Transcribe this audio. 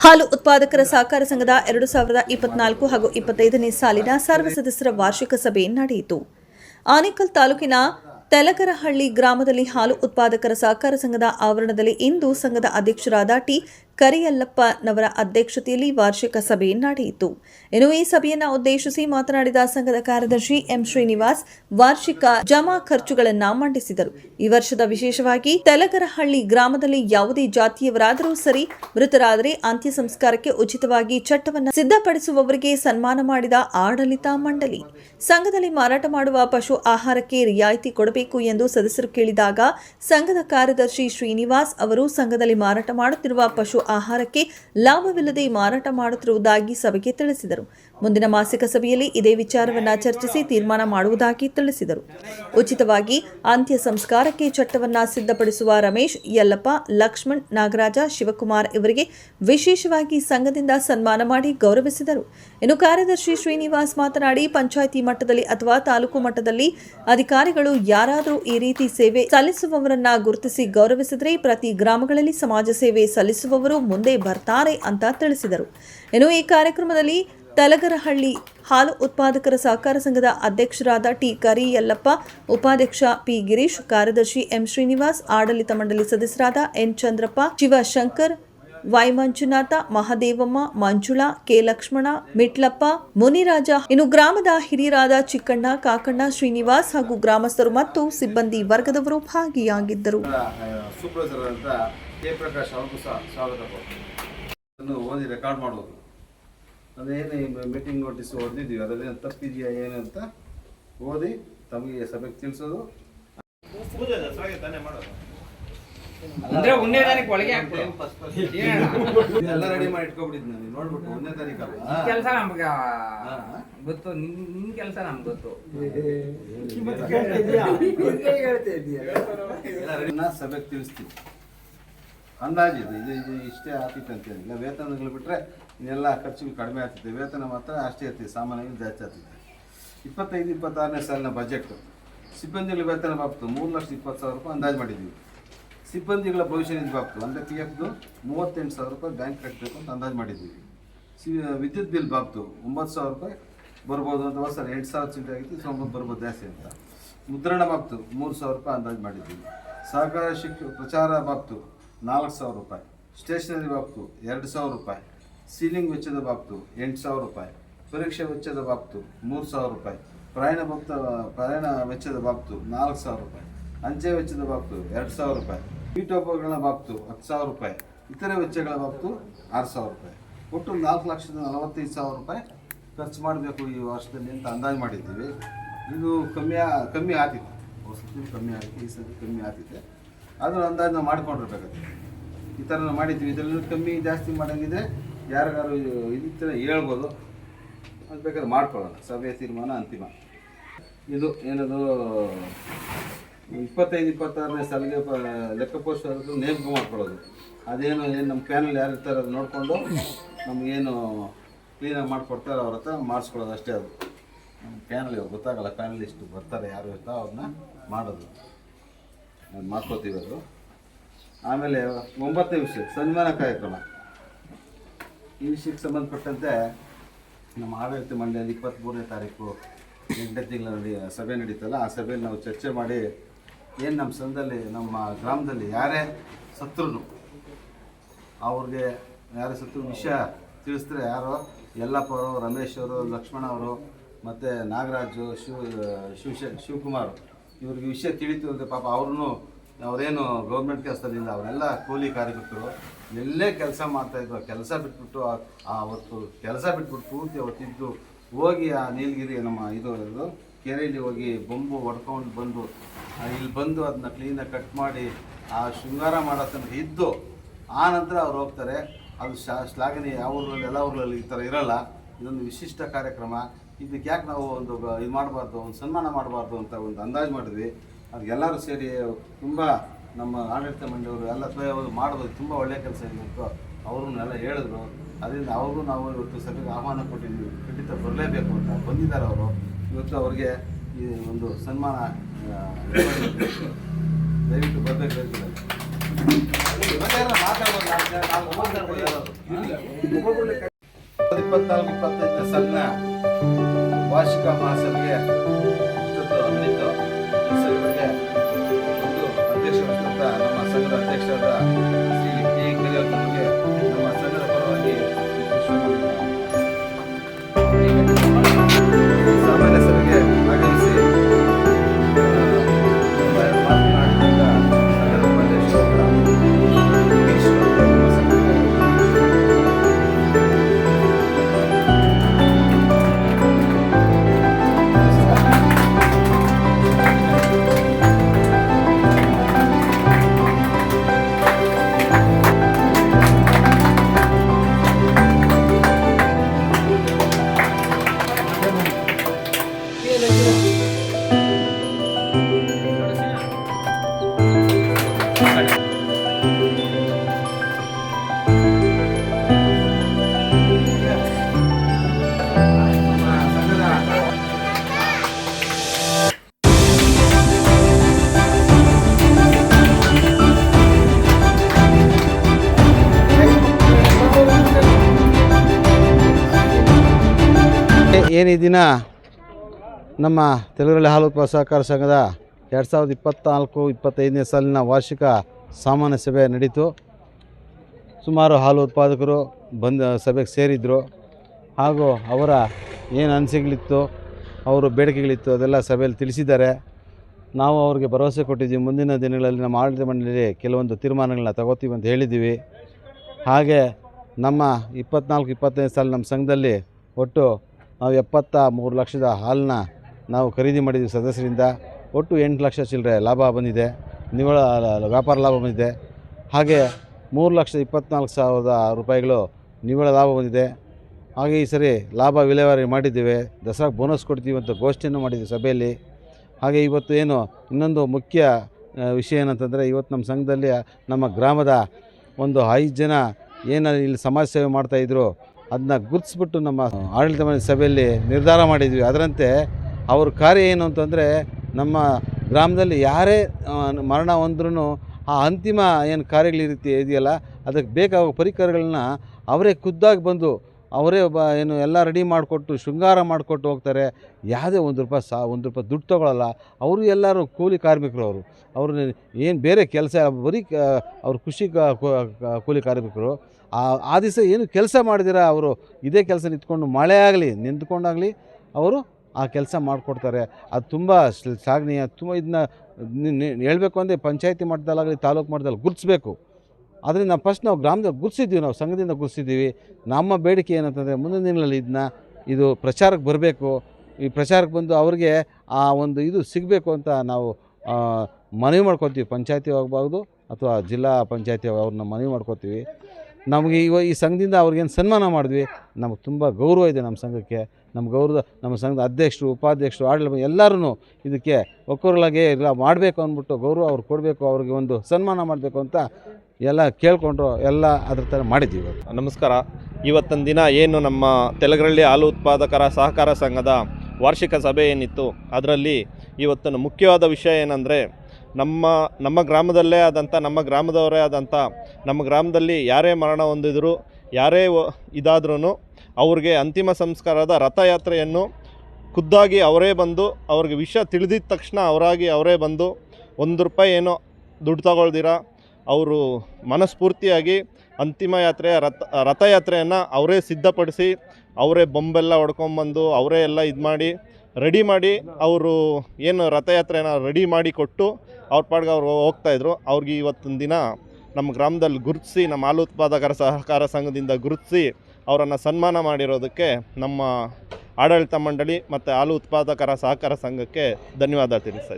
ಹಾಲು ಉತ್ಪಾದಕರ ಸಹಕಾರ ಸಂಘದ ಎರಡು ಸಾವಿರದ ಇಪ್ಪತ್ನಾಲ್ಕು ಹಾಗೂ ಇಪ್ಪತ್ತೈದನೇ ಸಾಲಿನ ಸರ್ವ ಸದಸ್ಯರ ವಾರ್ಷಿಕ ಸಭೆ ನಡೆಯಿತು. ಆನೇಕಲ್ ತಾಲೂಕಿನ ತೆಲಕರಹಳ್ಳಿ ಗ್ರಾಮದಲ್ಲಿ ಹಾಲು ಉತ್ಪಾದಕರ ಸಹಕಾರ ಸಂಘದ ಆವರಣದಲ್ಲಿ ಇಂದು ಸಂಘದ ಅಧ್ಯಕ್ಷರಾದ ಟಿ ಕರಿಯಲ್ಲಪ್ಪನವರ ಅಧ್ಯಕ್ಷತೆಯಲ್ಲಿ ವಾರ್ಷಿಕ ಸಭೆ ನಡೆಯಿತು. ಇನ್ನು ಈ ಸಭೆಯನ್ನು ಉದ್ದೇಶಿಸಿ ಮಾತನಾಡಿದ ಸಂಘದ ಕಾರ್ಯದರ್ಶಿ ಎಂ ಶ್ರೀನಿವಾಸ್, ವಾರ್ಷಿಕ ಜಮಾ ಖರ್ಚುಗಳನ್ನು ಮಂಡಿಸಿದರು. ಈ ವರ್ಷದ ವಿಶೇಷವಾಗಿ ತೆಲಗರಹಳ್ಳಿ ಗ್ರಾಮದಲ್ಲಿ ಯಾವುದೇ ಜಾತಿಯವರಾದರೂ ಸರಿ ಮೃತರಾದರೆ ಅಂತ್ಯ ಸಂಸ್ಕಾರಕ್ಕೆ ಉಚಿತವಾಗಿ ಚಟ್ಟವನ್ನು ಸಿದ್ಧಪಡಿಸುವವರಿಗೆ ಸನ್ಮಾನ ಮಾಡಿದ ಆಡಳಿತ ಮಂಡಳಿ. ಸಂಘದಲ್ಲಿ ಮಾರಾಟ ಮಾಡುವ ಪಶು ಆಹಾರಕ್ಕೆ ರಿಯಾಯಿತಿ ಕೊಡಬೇಕು ಎಂದು ಸದಸ್ಯರು ಕೇಳಿದಾಗ ಸಂಘದ ಕಾರ್ಯದರ್ಶಿ ಶ್ರೀನಿವಾಸ್ ಅವರು ಸಂಘದಲ್ಲಿ ಮಾರಾಟ ಮಾಡುತ್ತಿರುವ ಪಶು ಆಹಾರಕ್ಕೆ ಲಾಭವಿಲ್ಲದೆ ಮಾರಾಟ ಮಾಡುತ್ತಿರುವುದಾಗಿ ಸಭೆಗೆ ತಿಳಿಸಿದರು. ಮುಂದಿನ ಮಾಸಿಕ ಸಭೆಯಲ್ಲಿ ಇದೇ ವಿಚಾರವನ್ನ ಚರ್ಚಿಸಿ ತೀರ್ಮಾನ ಮಾಡುವುದಾಗಿ ತಿಳಿಸಿದರು. ಉಚಿತವಾಗಿ ಅಂತ್ಯ ಸಂಸ್ಕಾರಕ್ಕೆ ಚಟ್ಟವನ್ನು ಸಿದ್ಧಪಡಿಸುವ ರಮೇಶ್, ಯಲ್ಲಪ್ಪ, ಲಕ್ಷ್ಮಣ್, ನಾಗರಾಜ, ಶಿವಕುಮಾರ್ ಇವರಿಗೆ ವಿಶೇಷವಾಗಿ ಸಂಘದಿಂದ ಸನ್ಮಾನ ಮಾಡಿ ಗೌರವಿಸಿದರು. ಇನ್ನು ಕಾರ್ಯದರ್ಶಿ ಶ್ರೀನಿವಾಸ್ ಮಾತನಾಡಿ, ಪಂಚಾಯಿತಿ ಮಟ್ಟದಲ್ಲಿ ಅಥವಾ ತಾಲೂಕು ಮಟ್ಟದಲ್ಲಿ ಅಧಿಕಾರಿಗಳು ಯಾರಾದರೂ ಈ ರೀತಿ ಸೇವೆ ಸಲ್ಲಿಸುವವರನ್ನ ಗುರುತಿಸಿ ಗೌರವಿಸಿದರೆ ಪ್ರತಿ ಗ್ರಾಮಗಳಲ್ಲಿ ಸಮಾಜ ಸೇವೆ ಸಲ್ಲಿಸುವವರು ಮುಂದೆ ಬರ್ತಾರೆ ಅಂತ ತಿಳಿಸಿದರು. ಇನ್ನು ಈ ಕಾರ್ಯಕ್ರಮದಲ್ಲಿ ತಲಗರಹಳ್ಳಿ ಹಾಲು ಉತ್ಪಾದಕರ ಸಹಕಾರ ಸಂಘದ ಅಧ್ಯಕ್ಷರಾದ ಟಿ ಕರಿ ಯಲ್ಲಪ್ಪ ಉಪಾಧ್ಯಕ್ಷ ಪಿ ಗಿರೀಶ್, ಕಾರ್ಯದರ್ಶಿ ಎಂ ಶ್ರೀನಿವಾಸ್, ಆಡಳಿತ ಮಂಡಳಿ ಸದಸ್ಯರಾದ N Chandrappa, Shivashankar, Y Manjunatha, Mahadevamma, Manjula, K Lakshmana, Mitlappa, Muniraja. ಇನ್ನು ಗ್ರಾಮದ ಹಿರಿಯರಾದ ಚಿಕ್ಕಣ್ಣ, ಕಾಕಣ್ಣ, ಶ್ರೀನಿವಾಸ್ ಹಾಗೂ ಗ್ರಾಮಸ್ಥರು ಮತ್ತು ಸಿಬ್ಬಂದಿ ವರ್ಗದವರು ಭಾಗಿಯಾಗಿದ್ದರು. ಓದಿ ರೆಕಾರ್ಡ್ ಮಾಡೋದು ಅದೇನು ಮೀಟಿಂಗ್ ನೋಟಿಸ್ ಹೊಡೆದಿದ್ದೀವಿ ಅದರಲ್ಲಿ ತಪ್ಪಿದೆಯಾ ಏನು ಅಂತ ಓದಿ ತಮಗೆ ಸಭೆಗೆ ತಿಳಿಸೋದು ಅಂದ್ರೆ ಒಂದನೇ ತಾರೀಕು ಒಳಗೆ ಎಲ್ಲ ರೆಡಿ ಮಾಡಿ ಇಟ್ಕೊಬಿಟ್ಟಿದ್ದು ನಾನು ನೋಡ್ಬಿಟ್ಟು ಒಂದನೇ ತಾರೀಕಲ್ಲ ಕೆಲಸ ನಮ್ಗ ಗೊತ್ತು ನಿನ್ ನಿನ್ ಕೆಲಸ ನಮ್ಗೆ ಗೊತ್ತು ಎಲ್ಲ ಸಭೆಗೆ ತಿಳಿಸ್ತೀವಿ ಅಂದಾಜಿದೆ ಇದು ಇದು ಇದು ಇಷ್ಟೇ ಆಗ್ತಿತ್ತು ಅಂತ ಇಲ್ಲ ವೇತನಗಳು ಬಿಟ್ಟರೆ ಇನ್ನೆಲ್ಲ ಖರ್ಚುಗಳು ಕಡಿಮೆ ಆಗ್ತಿದೆ. ವೇತನ ಮಾತ್ರ ಅಷ್ಟೇ ಇರ್ತೀವಿ ಸಾಮಾನ್ಯವಾಗಿ ಜಾಸ್ತಿ ಆಗ್ತಿದೆ. ಇಪ್ಪತ್ತೈದು, ಇಪ್ಪತ್ತಾರನೇ ಸಾಲಿನ ಬಜೆಟ್ ಸಿಬ್ಬಂದಿಗಳ ವೇತನ ಬಾಬ್ತು ಮೂರು ಲಕ್ಷ ಇಪ್ಪತ್ತು ಸಾವಿರ ರೂಪಾಯಿ ಅಂದಾಜು ಮಾಡಿದ್ದೀವಿ. ಸಿಬ್ಬಂದಿಗಳ ಭವಿಷ್ಯ ನಿಧಿ ಬಾಪ್ತು. ಅಂದರೆ ಪಿ ಎಫ್ದು ಮೂವತ್ತೆಂಟು ಸಾವಿರ ರೂಪಾಯಿ ಬ್ಯಾಂಕ್ ಕಟ್ಟಬೇಕು ಅಂತ ಅಂದಾಜು ಮಾಡಿದ್ದೀವಿ. ಸಿ, ವಿದ್ಯುತ್ ಬಿಲ್ ಬಾಬ್ತು ಒಂಬತ್ತು ಸಾವಿರ ರೂಪಾಯಿ ಬರ್ಬೋದು ಅಂತ ಸರ್ ಎಂಟು ಸಾವಿರ ಚಿಂತೆ ಆಗಿತ್ತು. ಒಂಬತ್ತು ಬರ್ಬೋದು ಜಾಸ್ತಿ ಅಂತ. ಮುದ್ರಣ ಬಾಬ್ತು ಮೂರು ಸಾವಿರ ರೂಪಾಯಿ ಅಂದಾಜು ಮಾಡಿದ್ದೀವಿ. ಸಹಕಾರ ಶಿಕ್ಷ ಪ್ರಚಾರ ಬಾಬ್ತು ನಾಲ್ಕು ಸಾವಿರ ರೂಪಾಯಿ. ಸ್ಟೇಷನರಿ ಬಾಬ್ತು ಎರಡು ಸಾವಿರ ರೂಪಾಯಿ. ಸೀಲಿಂಗ್ ವೆಚ್ಚದ ಬಾಬ್ತು ಎಂಟು ಸಾವಿರ ರೂಪಾಯಿ, ಪರೀಕ್ಷೆ ವೆಚ್ಚದ ಬಾಬ್ತು ಮೂರು ಸಾವಿರ ರೂಪಾಯಿ, ಪ್ರಯಾಣ ಭಕ್ತ, ಪ್ರಯಾಣ ವೆಚ್ಚದ ಬಾಬ್ತು ನಾಲ್ಕು ಸಾವಿರ ರೂಪಾಯಿ, ಅಂಚೆ ವೆಚ್ಚದ ಬಾಬ್ತು ಎರಡು ಸಾವಿರ ರೂಪಾಯಿ, ಪೀಠೋಪಕರಣ ಬಾಬ್ತು ಹತ್ತು ಸಾವಿರ ರೂಪಾಯಿ, ಇತರೆ ವೆಚ್ಚಗಳ ಬಾಬ್ತು ಆರು ಸಾವಿರ ರೂಪಾಯಿ. ಒಟ್ಟು ನಾಲ್ಕು ಲಕ್ಷದ ನಲವತ್ತೈದು ಸಾವಿರ ರೂಪಾಯಿ ಖರ್ಚು ಮಾಡಬೇಕು ಈ ವರ್ಷದಲ್ಲಿ ಅಂತ ಅಂದಾಜು ಮಾಡಿದ್ದೀವಿ. ಇದು ಕಮ್ಮಿ ಕಮ್ಮಿ ಆಗ್ತಿತ್ತು ವಸತಿ ಕಮ್ಮಿ ಆಗಿತ್ತು ಈ ಸರ್ತಿ ಕಮ್ಮಿ ಆಗ್ತಿದೆ ಅದನ್ನು ಅಂದಾಜು ನಾವು ಮಾಡ್ಕೊಂಡಿರ್ಬೇಕಾಗುತ್ತೆ ಈ ಥರ ನಾವು ಮಾಡಿದ್ವಿ ಇದರಲ್ಲಿ ಕಮ್ಮಿ ಜಾಸ್ತಿ ಮಾಡಂಗಿದ್ರೆ ಯಾರಿಗಾರು ಇದಿತ್ತು ಹೇಳ್ಬೋದು. ಅದು ಬೇಕಾದ್ರೆ ಮಾಡ್ಕೊಳ್ಳೋಣ. ಸಭೆ ತೀರ್ಮಾನ ಅಂತಿಮ. ಇದು ಏನದು, ಇಪ್ಪತ್ತೈದು ಇಪ್ಪತ್ತಾರನೇ ಸಲಿಗೆ ಪ- ಲೆಕ್ಕ ಪೋಷಕರು ನೇಮಕ ಮಾಡ್ಕೊಳ್ಳೋದು. ಅದೇನು, ಏನು ನಮ್ಮ ಪ್ಯಾನಲ್ ಯಾರು ಇರ್ತಾರೆ ಅದು ನೋಡಿಕೊಂಡು ನಮಗೇನು ಕ್ಲೀನಾಗಿ ಮಾಡಿಕೊಡ್ತಾರೆ ಅವ್ರ ಹತ್ರ ಮಾಡಿಸ್ಕೊಳ್ಳೋದು ಅಷ್ಟೇ ಅದು. ಪ್ಯಾನಲ್ ಇವಾಗ ಗೊತ್ತಾಗಲ್ಲ ಪ್ಯಾನಲ್ ಇಷ್ಟು ಬರ್ತಾರೆ, ಯಾರು ಇರ್ತಾ ಅವ್ರನ್ನ ಮಾಡೋದು. ಮಾಡ್ಕೋತೀವಿ ಅದು. ಆಮೇಲೆ ಒಂಬತ್ತನೇ ವಿಷಯ ಸನ್ಮಾನ ಕಾರ್ಯಕ್ರಮ. ಈ ವಿಷಯಕ್ಕೆ ಸಂಬಂಧಪಟ್ಟಂತೆ ನಮ್ಮ ಆಡಳಿತ ಮಂಡಳಿಯಲ್ಲಿ ಇಪ್ಪತ್ತ್ಮೂರನೇ ತಾರೀಕು ಎಂಟನೇ ತಿಂಗಳಲ್ಲಿ ಸಭೆ ನಡೀತಲ್ಲ, ಆ ಸಭೆಯಲ್ಲಿ ನಾವು ಚರ್ಚೆ ಮಾಡಿ ಏನು ನಮ್ಮ ಸಂಘದಲ್ಲಿ, ನಮ್ಮ ಗ್ರಾಮದಲ್ಲಿ ಯಾರೇ ಸತ್ರು ಅವ್ರಿಗೆ ಯಾರೇ ಸತ್ರು ವಿಷಯ ತಿಳಿಸಿದ್ರೆ ಯಾರೋ ಯಲ್ಲಪ್ಪ ಅವರು, ರಮೇಶ್ ಅವರು, ಲಕ್ಷ್ಮಣ ಅವರು, ಮತ್ತು ನಾಗರಾಜು, ಶಿವ, ಶಿವಶ, ಶಿವಕುಮಾರ್, ಇವ್ರಿಗೆ ವಿಷಯ ತಿಳಿತು ಅಂದರೆ ಪಾಪ ಅವ್ರೂ ಅವರೇನು ಗೌರ್ಮೆಂಟ್ ಕೆಲಸದಿಂದ ಅವರೆಲ್ಲ ಕೂಲಿ ಕಾರ್ಯಕರ್ತರು ಎಲ್ಲೇ ಕೆಲಸ ಮಾಡ್ತಾಯಿದ್ರು ಕೆಲಸ ಬಿಟ್ಬಿಟ್ಟು ಅವತ್ತು ಕೆಲಸ ಬಿಟ್ಬಿಟ್ಟು ಪೂರ್ತಿ ಅವತ್ತಿದ್ದು ಹೋಗಿ ಆ ನೀಲಗಿರಿ ನಮ್ಮ ಇದು ಇದು ಕೆರೆಯಲ್ಲಿ ಹೋಗಿ ಬೊಂಬು ಹೊಡ್ಕೊಂಡು ಬಂದು ಇಲ್ಲಿ ಬಂದು ಅದನ್ನ ಕ್ಲೀನಾಗಿ ಕಟ್ ಮಾಡಿ, ಆ ಶೃಂಗಾರ ಮಾಡೋ ತನಕ ಇದ್ದು, ಆ ನಂತರ ಅವ್ರು ಹೋಗ್ತಾರೆ. ಅದು ಶಾ ಶ್ಲಾಘನೀಯ, ಯಾವ ಊರಲ್ಲಿ ಎಲ್ಲ ಊರಲ್ಲಿ ಈ ಥರ ಇರೋಲ್ಲ. ಇದೊಂದು ವಿಶಿಷ್ಟ ಕಾರ್ಯಕ್ರಮ. ಇದಕ್ಕೆ ಯಾಕೆ ನಾವು ಒಂದು ಇದು ಮಾಡಬಾರ್ದು, ಒಂದು ಸನ್ಮಾನ ಮಾಡಬಾರ್ದು ಅಂತ ಒಂದು ಅಂದಾಜು ಮಾಡಿದ್ವಿ. ಅದಕ್ಕೆಲ್ಲರೂ ಸೇರಿ ತುಂಬ ನಮ್ಮ ಆಡಳಿತ ಮಂಡಳಿಯವರು ಎಲ್ಲ ತ್ವಯ ಮಾಡೋದು ತುಂಬ ಒಳ್ಳೆಯ ಕೆಲಸ ಇರಬೇಕು ಅವ್ರನ್ನೆಲ್ಲ ಹೇಳಿದ್ರು. ಅದರಿಂದ ಅವ್ರಿಗೂ ನಾವು ಇವತ್ತು ಸಭೆಗೆ ಆಹ್ವಾನ ಕೊಟ್ಟಿದ್ದೀವಿ. ಖಂಡಿತ ಬರಲೇಬೇಕು ಅಂತ ಬಂದಿದ್ದಾರೆ ಅವರು. ಇವತ್ತು ಅವ್ರಿಗೆ ಈ ಒಂದು ಸನ್ಮಾನ ದಯವಿಟ್ಟು ಬರಬೇಕು ಇಪ್ಪತ್ನಾಲ್ಕು, ಇಪ್ಪತ್ತೈದನೇ ಸಣ್ಣ ವಾರ್ಷಿಕ ಮಹಾಸಭೆಗೆ ನಮ್ಮ ಸಂಘದ ಅಧ್ಯಕ್ಷರಾದ ಶ್ರೀ ಕೆ. ಏನು ದಿನ ನಮ್ಮ ತೆಲುಗರಳ್ಳಿ ಹಾಲು ಉತ್ಪಾದ ಸಹಕಾರ ಸಂಘದ ಎರಡು ಸಾವಿರದ ಇಪ್ಪತ್ತ್ನಾಲ್ಕು ಇಪ್ಪತ್ತೈದನೇ ಸಾಲಿನ ವಾರ್ಷಿಕ ಸಾಮಾನ್ಯ ಸಭೆ ನಡೀತು. ಸುಮಾರು ಹಾಲು ಉತ್ಪಾದಕರು ಬಂದ ಸಭೆಗೆ ಸೇರಿದ್ದರು ಹಾಗೂ ಅವರ ಏನು ಅನಿಸಿಕೆಗಳಿತ್ತು, ಅವರು ಬೇಡಿಕೆಗಳಿತ್ತು ಅದೆಲ್ಲ ಸಭೆಯಲ್ಲಿ ತಿಳಿಸಿದ್ದಾರೆ. ನಾವು ಅವ್ರಿಗೆ ಭರವಸೆ ಕೊಟ್ಟಿದ್ದೀವಿ. ಮುಂದಿನ ದಿನಗಳಲ್ಲಿ ನಮ್ಮ ಆಡಳಿತ ಮಂಡಳಿಯಲ್ಲಿ ಕೆಲವೊಂದು ತೀರ್ಮಾನಗಳನ್ನ ತಗೋತೀವಿ ಅಂತ ಹೇಳಿದ್ದೀವಿ. ಹಾಗೆ ನಮ್ಮ ಇಪ್ಪತ್ನಾಲ್ಕು ಇಪ್ಪತ್ತೈದು ಸಾಲ ನಮ್ಮ ಸಂಘದಲ್ಲಿ ಒಟ್ಟು ನಾವು ಎಪ್ಪತ್ತ ಮೂರು ಲಕ್ಷದ ಹಾಲನ್ನ ನಾವು ಖರೀದಿ ಮಾಡಿದ್ದೀವಿ ಸದಸ್ಯರಿಂದ. ಒಟ್ಟು ಎಂಟು ಲಕ್ಷ ಚಿಲ್ಲರೆ ಲಾಭ ಬಂದಿದೆ. ನಿವ್ವಳ ವ್ಯಾಪಾರ ಲಾಭ ಬಂದಿದೆ. ಹಾಗೆ ಮೂರು ಲಕ್ಷದ ಇಪ್ಪತ್ನಾಲ್ಕು ಸಾವಿರದ ರೂಪಾಯಿಗಳು ನಿವ್ವಳ ಲಾಭ ಬಂದಿದೆ. ಹಾಗೆ ಈ ಸರಿ ಲಾಭ ವಿಲೇವಾರಿ ಮಾಡಿದ್ದೇವೆ. ದಸರಾಗೆ ಬೋನಸ್ ಕೊಡ್ತೀವಿ ಅಂತ ಘೋಷಣೆಯನ್ನು ಮಾಡಿದ್ದೀವಿ ಸಭೆಯಲ್ಲಿ. ಹಾಗೆ ಇವತ್ತು ಏನು ಇನ್ನೊಂದು ಮುಖ್ಯ ವಿಷಯ ಏನಂತಂದರೆ ಇವತ್ತು ನಮ್ಮ ಸಂಘದಲ್ಲಿ ನಮ್ಮ ಗ್ರಾಮದ ಒಂದು ಐದು ಜನ ಏನು ಇಲ್ಲಿ ಸಮಾಜ ಸೇವೆ ಮಾಡ್ತಾಯಿದ್ರು ಅದನ್ನ ಗುರುತಿಸ್ಬಿಟ್ಟು ನಮ್ಮ ಆಡಳಿತ ಮಂಡಳಿ ಸಭೆಯಲ್ಲಿ ನಿರ್ಧಾರ ಮಾಡಿದ್ವಿ. ಅದರಂತೆ ಅವ್ರ ಕಾರ್ಯ ಏನು ಅಂತಂದರೆ ನಮ್ಮ ಗ್ರಾಮದಲ್ಲಿ ಯಾರೇ ಮರಣ ಹೊಂದ್ರೂ ಆ ಅಂತಿಮ ಏನು ಕಾರ್ಯಗಳಿರುತ್ತೆ ಇದೆಯಲ್ಲ, ಅದಕ್ಕೆ ಬೇಕಾಗೋ ಪರಿಕರಗಳನ್ನ ಅವರೇ ಖುದ್ದಾಗಿ ಬಂದು ಅವರೇ ಒಬ್ಬ ಏನು ಎಲ್ಲ ರೆಡಿ ಮಾಡಿಕೊಟ್ಟು ಶೃಂಗಾರ ಮಾಡಿಕೊಟ್ಟು ಹೋಗ್ತಾರೆ. ಯಾವುದೇ ಒಂದು ರೂಪಾಯಿ ಸಾ, ಒಂದು ರೂಪಾಯಿ ದುಡ್ಡು ತೊಗೊಳಲ್ಲ. ಅವರು ಎಲ್ಲರೂ ಕೂಲಿ ಕಾರ್ಮಿಕರು ಅವರು. ಅವರು ಏನು ಬೇರೆ ಕೆಲಸ, ಬರೀ ಅವ್ರ ಖುಷಿ ಕೂಲಿ ಕಾರ್ಮಿಕರು. ಆ ದಿವಸ ಏನು ಕೆಲಸ ಮಾಡಿದಿರ ಅವರು? ಇದೇ ಕೆಲಸ ನಿಂತ್ಕೊಂಡು ಮಳೆ ಆಗಲಿ, ನಿಂತ್ಕೊಂಡಾಗಲಿ ಅವರು ಆ ಕೆಲಸ ಮಾಡಿಕೊಡ್ತಾರೆ. ಅದು ತುಂಬ ಶ್ಲ- ಶ್ಲಾಘನೀಯ ತುಂಬ ಇದನ್ನ ಹೇಳಬೇಕು ಅಂದರೆ ಪಂಚಾಯತಿ ಮಟ್ಟದಲ್ಲಾಗಲಿ ತಾಲೂಕು ಮಟ್ಟದಲ್ಲಿ ಗುರುತಿಸ್ಬೇಕು. ಅದರಿಂದ ಫಸ್ಟ್ ನಾವು ಗ್ರಾಮದ ಗುರ್ಸಿದ್ದೀವಿ, ನಾವು ಸಂಘದಿಂದ ಗುರ್ಸಿದ್ದೀವಿ. ನಮ್ಮ ಬೇಡಿಕೆ ಏನಂತಂದರೆ ಮುಂದಿನ ದಿನಗಳಲ್ಲಿ ಇದನ್ನ ಇದು ಪ್ರಚಾರಕ್ಕೆ ಬರಬೇಕು. ಈ ಪ್ರಚಾರಕ್ಕೆ ಬಂದು ಅವ್ರಿಗೆ ಆ ಒಂದು ಇದು ಸಿಗಬೇಕು ಅಂತ ನಾವು ಮನವಿ ಮಾಡ್ಕೊತೀವಿ. ಪಂಚಾಯತಿ ಹೋಗ್ಬೋದು ಅಥವಾ ಜಿಲ್ಲಾ ಪಂಚಾಯತಿ ಅವ್ರನ್ನ ಮನವಿ ಮಾಡ್ಕೊತೀವಿ. ನಮಗೆ ಇವ, ಈ ಸಂಘದಿಂದ ಅವ್ರಿಗೇನು ಸನ್ಮಾನ ಮಾಡಿದ್ವಿ. ನಮಗೆ ತುಂಬ ಗೌರವ ಇದೆ ನಮ್ಮ ಸಂಘಕ್ಕೆ. ನಮ್ಮ ಗೌರವ, ನಮ್ಮ ಸಂಘದ ಅಧ್ಯಕ್ಷರು, ಉಪಾಧ್ಯಕ್ಷರು, ಆಡಳಿತ ಎಲ್ಲರೂ ಇದಕ್ಕೆ ಒಕ್ಕೊರಲಾಗೆ ಇಲ್ಲ ಮಾಡಬೇಕು ಅಂದ್ಬಿಟ್ಟು ಗೌರವ ಅವ್ರು ಕೊಡಬೇಕು. ಅವ್ರಿಗೆ ಒಂದು ಸನ್ಮಾನ ಮಾಡಬೇಕು ಅಂತ ಎಲ್ಲ ಕೇಳಿಕೊಂಡ್ರು ಎಲ್ಲ ಅದ್ರ ಥರ ಮಾಡಿದ್ದೀವಿ ನಮಸ್ಕಾರ. ಇವತ್ತಿನ ದಿನ ಏನು ನಮ್ಮ ತೆಲಗರಳ್ಳಿ ಹಾಲು ಉತ್ಪಾದಕರ ಸಹಕಾರ ಸಂಘದ ವಾರ್ಷಿಕ ಸಭೆ ಏನಿತ್ತು, ಅದರಲ್ಲಿ ಇವತ್ತಿನ ಮುಖ್ಯವಾದ ವಿಷಯ ಏನಂದರೆ, ನಮ್ಮ ನಮ್ಮ ಗ್ರಾಮದಲ್ಲೇ ಆದಂಥ, ನಮ್ಮ ಗ್ರಾಮದವರೇ ಆದಂಥ, ನಮ್ಮ ಗ್ರಾಮದಲ್ಲಿ ಯಾರೇ ಮರಣ ಹೊಂದಿದ್ರು, ಯಾರೇ ಇದಾದ್ರೂ ಅವ್ರಿಗೆ ಅಂತಿಮ ಸಂಸ್ಕಾರದ ರಥಯಾತ್ರೆಯನ್ನು ಖುದ್ದಾಗಿ ಅವರೇ ಬಂದು, ಅವ್ರಿಗೆ ವಿಷಯ ತಿಳಿದಿದ್ದ ತಕ್ಷಣ ಅವರಾಗಿ ಅವರೇ ಬಂದು, ಒಂದು ರೂಪಾಯಿ ಏನೋ ದುಡ್ಡು ತಗೊಳ್ದಿರ ಅವರು ಮನಸ್ಫೂರ್ತಿಯಾಗಿ ಅಂತಿಮ ಯಾತ್ರೆಯ ರಥ, ರಥಯಾತ್ರೆಯನ್ನು ಅವರೇ ಸಿದ್ಧಪಡಿಸಿ, ಅವರೇ ಬೊಂಬೆಲ್ಲ ಹೊಡ್ಕೊಂಬಂದು, ಅವರೇ ಎಲ್ಲ ಇದು ಮಾಡಿ, ರೆಡಿ ಮಾಡಿ ಅವರು ಏನು ರಥಯಾತ್ರೆನ ರೆಡಿ ಮಾಡಿ ಕೊಟ್ಟು ಅವ್ರ ಪಾಡ್ಗೆ ಅವ್ರು ಹೋಗ್ತಾಯಿದ್ರು ಅವ್ರಿಗೆ ಇವತ್ತಿನ ದಿನ ನಮ್ಮ ಗ್ರಾಮದಲ್ಲಿ ಗುರುತಿಸಿ, ನಮ್ಮ ಹಾಲು ಉತ್ಪಾದಕರ ಸಹಕಾರ ಸಂಘದಿಂದ ಗುರುತಿಸಿ ಅವರನ್ನು ಸನ್ಮಾನ ಮಾಡಿರೋದಕ್ಕೆ ನಮ್ಮ ಆಡಳಿತ ಮಂಡಳಿ ಮತ್ತು ಹಾಲು ಉತ್ಪಾದಕರ ಸಹಕಾರ ಸಂಘಕ್ಕೆ ಧನ್ಯವಾದ ತಿಳಿಸ್ತಾ